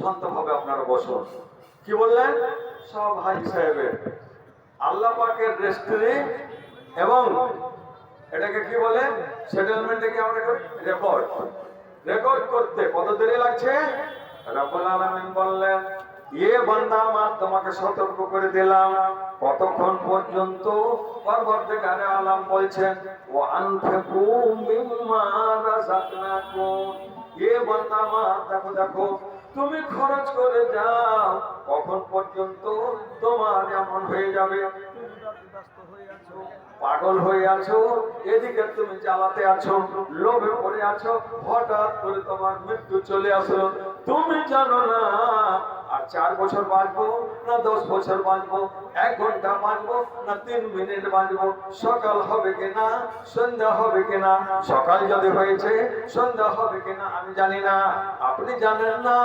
শান্তভাবে আপনারা বসুন। কি বললেন? সব হাই সাহেবের। আল্লাহ পাকের রেস্টুরে এবং এটাকে কি বলে? সেটেলমেন্টে কি আমরা রেকর্ড রেকর্ড করতে কত দেরি লাগছে? রব্বুল আলামিন বললেন ইয়ে বান্দা আমার তোমাকে সতর্ক করে দিলাম। কতক্ষণ পর্যন্ত? পরবর্তীকারে আলাম বলছেন ও আনফিকু মিম্মা রাযাকনাকুম। ইয়ে বান্দা, আমার দেখো দেখো। তুমি খরচ করে যাও কখন পর্যন্ত তোমার এমন হয়ে যাবে তুমি ব্যস্ত হয়ে আছো পাগল হয়ে আছো? এদিকে তুমি চালাতে আছো, লোভে পড়ে আছো, হঠাৎ করে তোমার মৃত্যু চলে আসলো। তুমি জানো না আর চার বছর বাঁচবো, না দশ বছর বাঁচবো, এক ঘণ্টা বাঁচবো, না তিন মিনিট বাঁচবো। সকাল হবে কিনা, সন্ধ্যা হবে কিনা? সকাল যদি হয়েছে, সন্ধ্যা হবে কিনা আমি জানি না। আপনি জানেন না,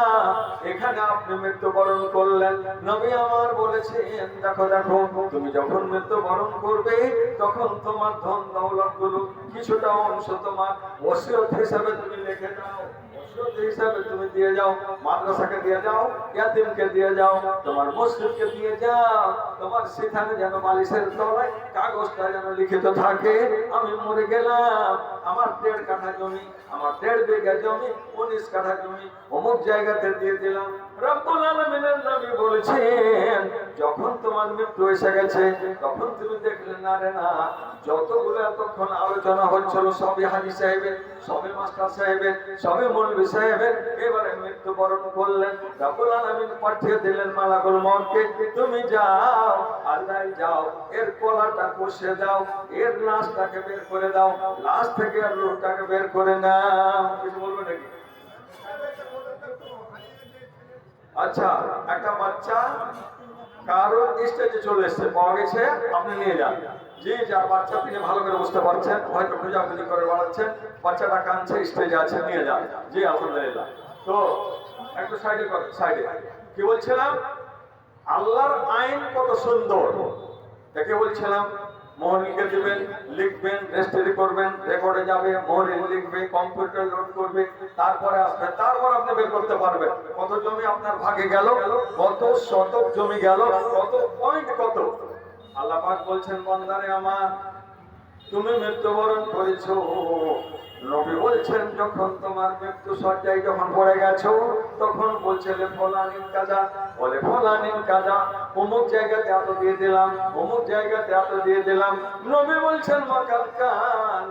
এখানে আপনি মৃত্যুবরণ করলেন। নবী আমার বলেছেন, দেখো দেখো, তুমি যখন মৃত্যুবরণ করবে তখন তোমার ধন দৌলতগুলো কিছুটা অংশ তোমার ওসিয়ত হিসাবে তুমি লিখে দাও। হিসাবে তুমি দিয়ে যাও। মাদ্রাসাকে দিয়ে যাও, ইয়াতিমকে দিয়ে যাও। তোমার মসজিদকে দিয়ে যাও। তোমার সেখানে যেন মালিশের তলায় কাগজটা যেন লিখিত থাকে, আমি মরে গেলাম। আমার দেড় কাঠা জমি, আমার দেড় বিঘা জমি, উনিশ কাঠা জমি অমুক জায়গাতে দিয়ে দিলাম। রব্বুল আলামিনের নবী বলেছেন, যখন তোমার মৃত্যু এসে গেছে, তখন তুমি দেখলে না রে না, যতগুলো এতক্ষণ আলোচনা হচ্ছিল সবই হাজি সাহেবের সবই মাস্টার সাহেবের সবই মৌলভী সাহেবের এবারে মৃত্যুবরণ করলেন, রব্বুল আলামিন পাঠিয়ে দিলেন মালাকুল মউতকে, তুমি যাও আল্লাহ যাও, এর কলাটা কষে দাও, এর লাশটাকে বের করে দাও, লাশ থেকে আর রূহটাকে বের করে নাও। কিছু বলবে নাকি? আচ্ছা একটা বাচ্চা কারও স্টেজে চলে এসছে, পাওয়া গেছে, আপনি নিয়ে যান। যে যা বাচ্চা তিনি ভালো করে বুঝতে পারছেন, হয়তো খোঁজাখুঁজি করে বাড়াচ্ছেন, বাচ্চাটা কাঁদছে, স্টেজে আছে, নিয়ে যান। জি, আলহামদুলিল্লাহ। তো, একটু সাইডে সাইড কি বলছিলাম? আল্লাহর আইন কত সুন্দর। দেখে বলছিলাম লিখে দেবেন, লিখবেন রেজিস্ট্রি করবেন, রেকর্ডে যাবে মোহনী লিখবে, কম্পিউটার লোড করবে, তারপরে আসবে, তারপর আপনি বের করতে পারবেন। কত জমি আপনার ভাগে গেল, কত শতক জমি গেল, কত পয়েন্ট কত? আল্লাহ পাক বলছেন, বন্দারে আমার, তুমি মৃত্যুবরণ করেছ। নবী বলছেন, যখন তোমার মৃত্যু সজ্জায় যখন পড়ে গেছো, তখন বলছিলেন ফলানিন কাজা। বলে ফলানিন কাজা। অমুক জায়গাতে এত দিয়ে দিলাম, অমুক জায়গাতে এত দিয়ে দিলাম। নবী বলছেন মাকালকা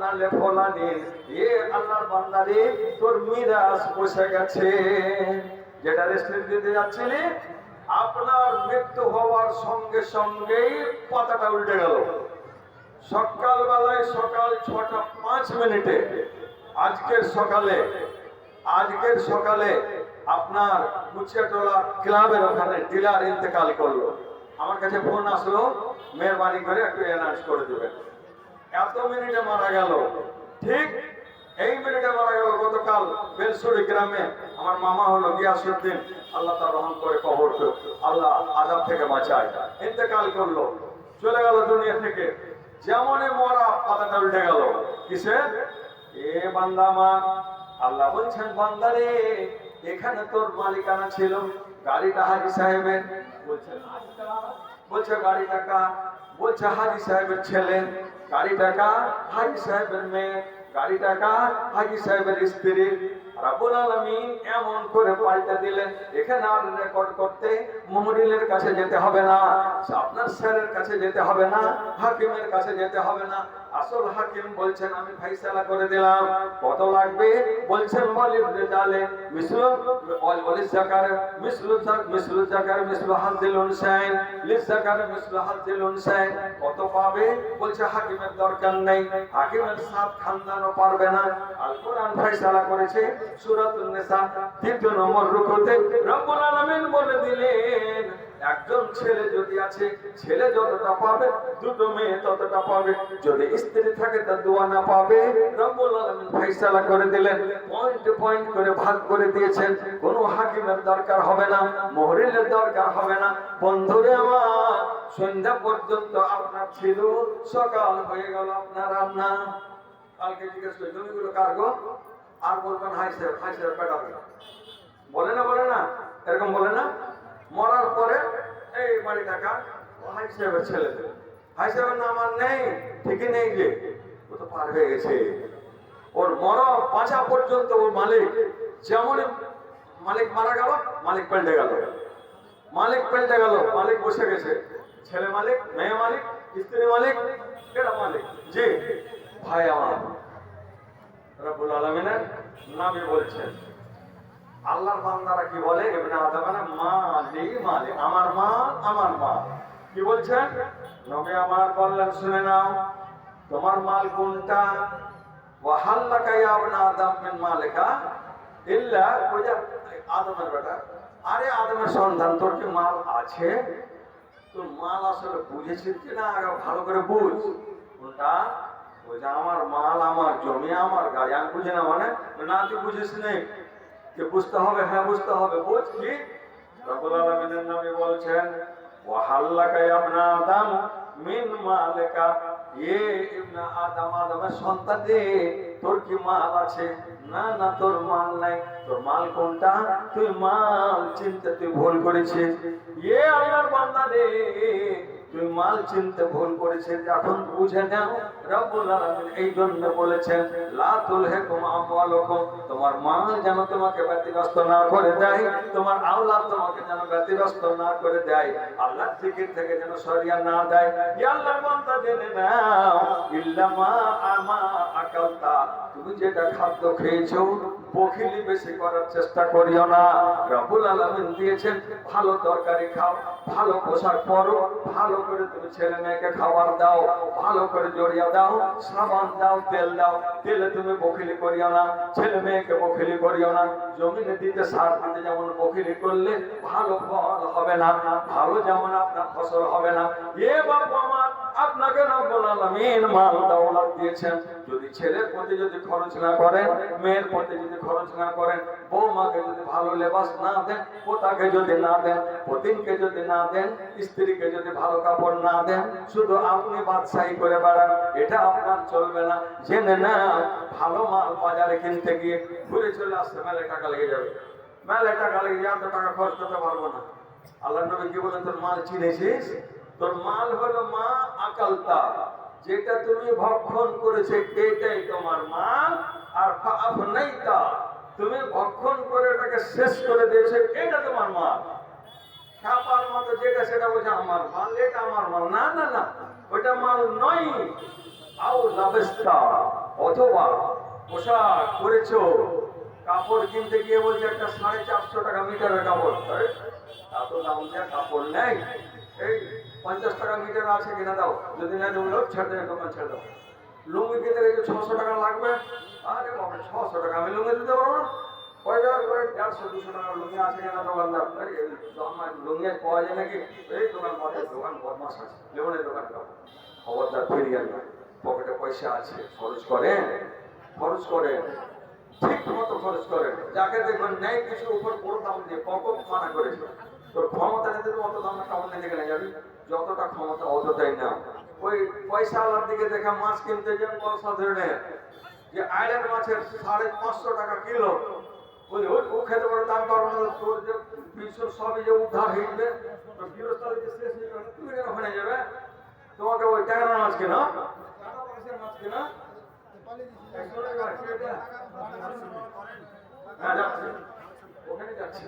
নালে ফলানিন এ আল্লাহর বান্দারে, তোর মিরাজ বসে গেছে। যেটা রেস্টুরেন্ট দিতে যাচ্ছিলি, আপনার মৃত্যু হওয়ার সঙ্গে সঙ্গেই পাতাটা উল্টে গেল। সকালবেলায় সকাল ছটা পাঁচ মিনিটে আজকের সকালে আজকের সকালে আপনার কুচিয়াটোলা ক্লাবের ওখানে ডিলার ইন্তেকাল করল। আমার কাছে ফোন আসলো, মেহরবানি করে একটু অ্যানাউন্স করে দেবেন। এত মিনিটে মারা গেল। ঠিক এই মিনিটে মারা গেল গতকাল বেলসুরি গ্রামে আমার মামা হলো গিয়াসুদ্দিন। আল্লাহ তার রহম করে কবর আল্লাহ আজাব থেকে বাঁচায়। ইন্তেকাল করল। চলে গেল দুনিয়া থেকে। যেমনই মরা, পাতাটা উল্টে গেল। কিসে এ বান্দা মা, আল্লাহ বলছেন, বান্দারে, এখানে তোর মালিকানা ছিল গাড়িটা হাজি সাহেবের। আচ্ছা। বলছে গাড়ি টাকা বলছে, হাজি সাহেবের ছেলে। গাড়ি টাকা হাজি সাহেবের মেয়ে। গাড়ি টাকা হাজি সাহেবের স্ত্রী রাবুল আলমিন এমন করে পাল্টে দিলেন, এখানে আর রেকর্ড করতে মুমরিলের কাছে যেতে হবে না, আপনার স্যারের কাছে যেতে হবে না, হাকিমের কাছে যেতে হবে না। আসল হাকিম বলছেন, আমি ফাইসালা করে দিলাম, কত লাগবে? বলছেন, ওয়ালিদ রেজালে মিসলু ওয়ালিদ জাকার মিসলু জাক মিসলু জাকার মিসলু হাজিল উনসাইন লিস জাকার মিসলু হাজিল উনসাইন কত পাবে? বলছে, হাকিমের দরকার নেই, হাকিমের সাথ খানদানও পারবে না। আল কোরআন ফাইসালা করেছে সূরাতুন নিসা, তৃতীয় নম্বর রুকুতে রব্বুল আলামিন বলে দিলেন, একজন ছেলে যদি আছে, ছেলে যতটা পাবে, দুটো মেয়ে ততটা পাবে। যদি স্ত্রী থাকে, তার দোয়া না পাবে। রব্বুল আলামিন ফয়সালা করে দিলেন, পয়েন্ট পয়েন্ট করে ভাগ করে দিয়েছেন। কোনো হাকিমের দরকার হবে না মোহরিলের দরকার হবে না। বন্ধুরে আমার, সন্ধ্যা পর্যন্ত আপনার ছিল, সকাল হয়ে গেল আপনার রান্না। কালকে জিজ্ঞেস করি জমিগুলো কার গো? আর বলবেন, হাই স্যার হাই স্যার পেটাবে বলে না বলে না, এরকম বলে না। মরার পরে এই বাড়ি টাকা হাই সাহেবের ছেলে। হাই সাহেবের নাম আর নেই, ঠিকই নেই যে। ও তো পার হয়ে গেছে। ওর মরা পাঁচা পর্যন্ত ওর মালিক যেমন মালিক মারা গেল, মালিক পাল্টে গেল। মালিক পাল্টে গেল, মালিক বসে গেছে। ছেলে মালিক, মেয়ে মালিক, স্ত্রী মালিক কেটা মালিক। জি ভাই আমার। রব্বুল আলমিনের নামে বলছেন, আল্লাহর বান্দারা কি বলে? ইবনে আদম মা লি মালি আমার মা আমার মা। কি বলছেন? নবী আমার বললেন, শুনে নাও, তোমার মাল কোনটা? ওয়া হাল্লাকা ইয়া ইবনে আদম মিন মালিকা ইল্লা ওয়া আদমের বেটা। আরে আদমের সন্তান, তোর কি মাল আছে? তোর মাল আসলে বুঝেছিস কি না? ভালো করে বুঝ। কোনটা? যে আমার মাল আমার জমি আমার গাড়ি, আমি বুঝি না মানে? না তুই বুঝিস নেই যে বুঝতে হবে হ্যাঁ বুঝতে হবে, বুঝ কি? রব্বুল আলামিনের নবী বলছেন ওয়া হাল্লাকা ইবনা আদম মিন এ ইবনা আদম, আদমের সন্তান রে তোর কি মাল আছে? না না, তোর মাল নাই। তোর মাল কোনটা? তুই মাল চিনতে তুই ভুল করেছিস। এ আল্লাহর বান্দা তুই মাল চিনতে ভুল করেছেন, এখন বুঝে নাও রব্বুল আলামিন এই জন্য বলেছেন লা তুলহিকুম আমওয়ালুকুম, তোমার মাল যেন তোমাকে ব্যতিব্যস্ত না করে দেয়, তোমার আওলাদ তোমাকে যেন ব্যতিব্যস্ত না করে দেয় আল্লাহ জিকির থেকে যেন সরিয়া না দেয়। ইয়া বান্দা ইল্লা মা আমা আকালতা তুমি যেটা খাদ্য খেয়েছো, বখিলি বেশি করার চেষ্টা করিও না। রব্বুল আলামিন দিয়েছেন, ভালো তরকারি খাও, ভালো পোশাক পরো, ভালো করে তুমি ছেলে মেয়েকে খাবার দাও, ভালো করে জড়িয়ে দাও, সাবান দাও, তেল দাও, তেলে তুমি বখিলি করিও না, ছেলে মেয়েকে বখিলি করিও না। জমিনে দিতে সার দিতে যেমন বখিলি করলে ভালো ফল হবে না, ভালো যেমন আপনার ফসল হবে না। এ বাবা আমার আপনাকে রব্বুল আলামিন মাল দৌলত দিয়েছেন। যদি ছেলের প্রতি যদি খরচ না করেন, মেয়ের প্রতি যদি খরচ না করেন, বৌমাকে যদি ভালো লেবাস না দেন, পোতাকে যদি না দেন, পতিনকে যদি না দেন, স্ত্রীকে যদি ভালো কাপড় না দেন, শুধু আপনি বাদশাহী করে বেড়ান, এটা আপনার চলবে না। জেনে না, ভালো মাল বাজারে কিনতে গিয়ে ঘুরে চলে আসতে মেলে টাকা লেগে যাবে। মেলে টাকা লেগে যাবে টাকা খরচ করতে পারব না। আল্লাহ নবী কি বলেন, তোর মাল চিনেছিস? তোর মাল হলো মা আকালতা যেটা তুমি ভক্ষণ করেছে এটাই তোমার মাল আর আপনাইতা তুমি ভক্ষণ করে ওটাকে শেষ করে দিয়েছে এটা তোমার মাল। ছাপার মতো যেটা সেটা বলছে আমার মাল এটা আমার মাল। না না না ওটা মাল নয়। আও লাবেস্তা অথবা পোশাক করেছ কাপড় কিনতে গিয়ে বলছে একটা সাড়ে চারশো টাকা মিটারের কাপড়। আরে, এত দাম দেওয়া কাপড় নেই। এই পঞ্চাশ টাকা মিটার আছে কিনা দাও। যদি না দেবো ছেড়ে দেবে, দোকান ছেড়ে দাও। লুঙ্গি কিনতে গেলে ছশো টাকা লাগবে? আরে বাবা ছশো টাকা। আমি লুঙ্গি দিতে পারব না। ওই ধর ওই দেড়শো, দুশো টাকা লুঙ্গি আছে কিনা দোকানদার? আমার লুঙ্গি পাওয়া যায় নাকি? এই দোকান পাওয়া দোকান বদমাস আছে। লেবনের দোকান খবরদার ফিরিয়ে আনবে পকেটে পয়সা আছে, খরচ করেন খরচ করেন ঠিক মতো খরচ করেন যাকে দেখবেন নেই কিছু উপর বড় দাম দিয়ে পকট মানা করেছে? তোর ক্ষমতা তোর অত দাম কাপড় নিতে গেলে যাবি? যতটা ক্ষমতা অতটাই না। ওই পয়সা আলার দিকে দেখে মাছ কিনতে যান পয়সা ধরে নেয় যে আয়লার মাছের সাড়ে পাঁচশো টাকা কিলো। ওই, ও খেতে পারে দাম পারব তোর যে বিশ্ব সবই যে উদ্ধার হয়ে যাবে তোর যে শেষ হয়ে যাবে তুমি কেন ওখানে যাবে? তোমাকে ওই ট্যাংরা মাছ কেনা? টাকা পয়সার মাছ কেনা একশো টাকা হ্যাঁ যাচ্ছে। ওখানে যাচ্ছে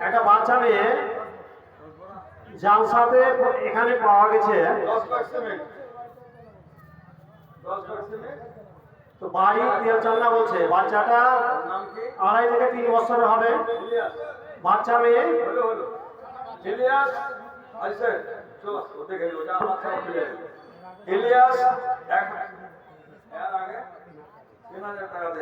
একটা বাচ্চা মেয়ে জালসাতে এখানে পাওয়া গেছে। তো বাড়ি তেলচান্না বলছে বাচ্চাটা আড়াই থেকে তিন বছরের হবে। বাচ্চা মেয়ে? হলো হলো। ইলিয়াস আচ্ছা চলো ওতে গেল ওটা আমার সাথে ফিরে ইলিয়াস এক